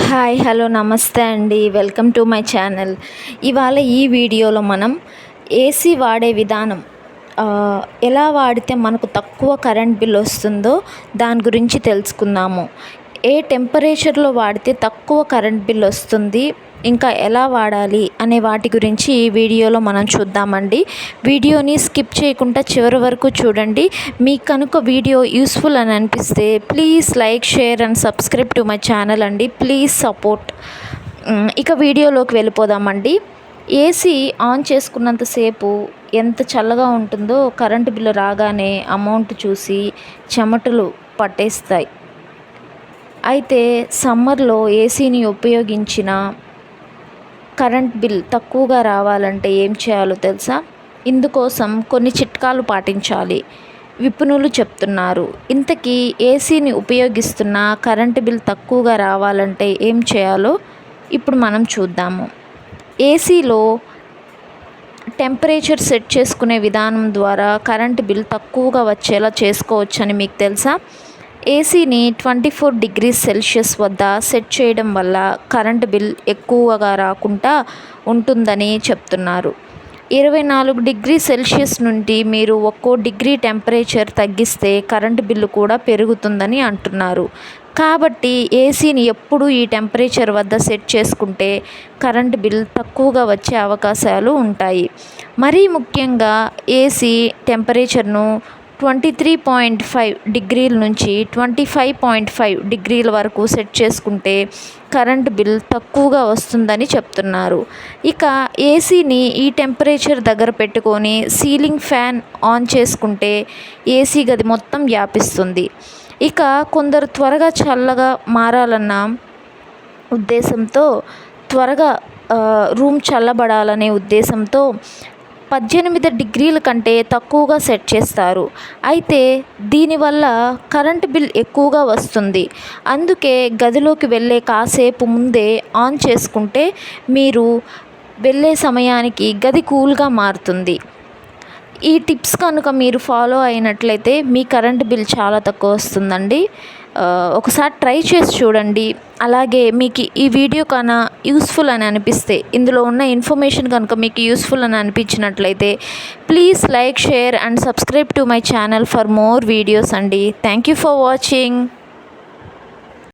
Hi hello నమస్తే అండి. Welcome to my channel. ఇవాళ ఈ వీడియోలో మనం ఏసీ వాడే విధానం ఎలా వాడితే మనకు తక్కువ కరెంట్ బిల్ వస్తుందో దాని గురించి తెలుసుకుందాము. ఏ టెంపరేచర్లో వాడితే తక్కువ కరెంట్ బిల్ వస్తుంది ఇంకా ఎలా వాడాలి అనే వాటి గురించి ఈ వీడియోలో మనం చూద్దామండి. వీడియోని స్కిప్ చేయకుండా చివరి వరకు చూడండి. మీకు కనుక వీడియో యూస్ఫుల్ అని అనిపిస్తే please like share and subscribe to my channel అండి. Please support. ఇక వీడియోలోకి వెళ్ళిపోదామండి. ఏసీ ఆన్ చేసుకున్నంతసేపు ఎంత చల్లగా ఉంటుందో కరెంటు బిల్లు రాగానే అమౌంట్ చూసి చెమటలు పట్టేస్తాయి. అయితే సమ్మర్లో ఏసీని ఉపయోగించిన కరెంట్ బిల్ తక్కువగా రావాలంటే ఏం చేయాలో తెలుసా? ఇందుకోసం కొన్ని చిట్కాలు పాటించాలి. విపుణులు చెప్తున్నారు. ఇంతకీ ఏసీని ఉపయోగిస్తున్న కరెంటు బిల్ తక్కువగా రావాలంటే ఏం చేయాలో ఇప్పుడు మనం చూద్దాము. ఏసీలో టెంపరేచర్ సెట్ చేసుకునే విధానం ద్వారా కరెంటు బిల్ తక్కువగా వచ్చేలా చేసుకోవచ్చని మీకు తెలుసా? ఏసీని ట్వంటీ ఫోర్ డిగ్రీస్ సెల్సియస్ వద్ద సెట్ చేయడం వల్ల కరెంటు బిల్ ఎక్కువగా రాకుండా ఉంటుందని చెప్తున్నారు. ఇరవై నాలుగు డిగ్రీ సెల్సియస్ నుండి మీరు ఒక్కో డిగ్రీ టెంపరేచర్ తగ్గిస్తే కరెంటు బిల్లు కూడా పెరుగుతుందని అంటున్నారు. కాబట్టి ఏసీని ఎప్పుడు ఈ టెంపరేచర్ వద్ద సెట్ చేసుకుంటే కరెంటు బిల్ తక్కువగా వచ్చే అవకాశాలు ఉంటాయి. మరీ ముఖ్యంగా ఏసీ టెంపరేచర్ను ట్వంటీ త్రీ పాయింట్ ఫైవ్ డిగ్రీల నుంచి ట్వంటీ ఫైవ్ పాయింట్ ఫైవ్ డిగ్రీల వరకు సెట్ చేసుకుంటే కరెంట్ బిల్ తక్కువగా వస్తుందని చెప్తున్నారు. ఇక ఏసీని ఈ టెంపరేచర్ దగ్గర పెట్టుకొని సీలింగ్ ఫ్యాన్ ఆన్ చేసుకుంటే ఏసీ గది మొత్తం వ్యాపిస్తుంది. ఇక కొందరు త్వరగా చల్లగా మారాలన్న ఉద్దేశంతో త్వరగా రూమ్ చల్లబడాలనే ఉద్దేశంతో పద్దెనిమిది డిగ్రీల కంటే తక్కువగా సెట్ చేస్తారు. అయితే దీనివల్ల కరెంట్ బిల్ ఎక్కువగా వస్తుంది. అందుకే గదిలోకి వెళ్ళే కాసేపు ముందే ఆన్ చేసుకుంటే మీరు వెళ్ళే సమయానికి గది కూల్గా మారుతుంది. ఈ టిప్స్ కనుక మీరు ఫాలో అయినట్లయితే మీ కరెంట్ బిల్ చాలా తక్కువ వస్తుందండి. ఒకసారి ట్రై చేసి చూడండి. అలాగే మీకు ఈ వీడియో కన్నా యూస్ఫుల్ అని అనిపిస్తే ఇందులో ఉన్న ఇన్ఫర్మేషన్ కనుక మీకు యూస్ఫుల్ అని అనిపించినట్లయితే please like share and subscribe to my channel for more videos అండి. Thank you for watching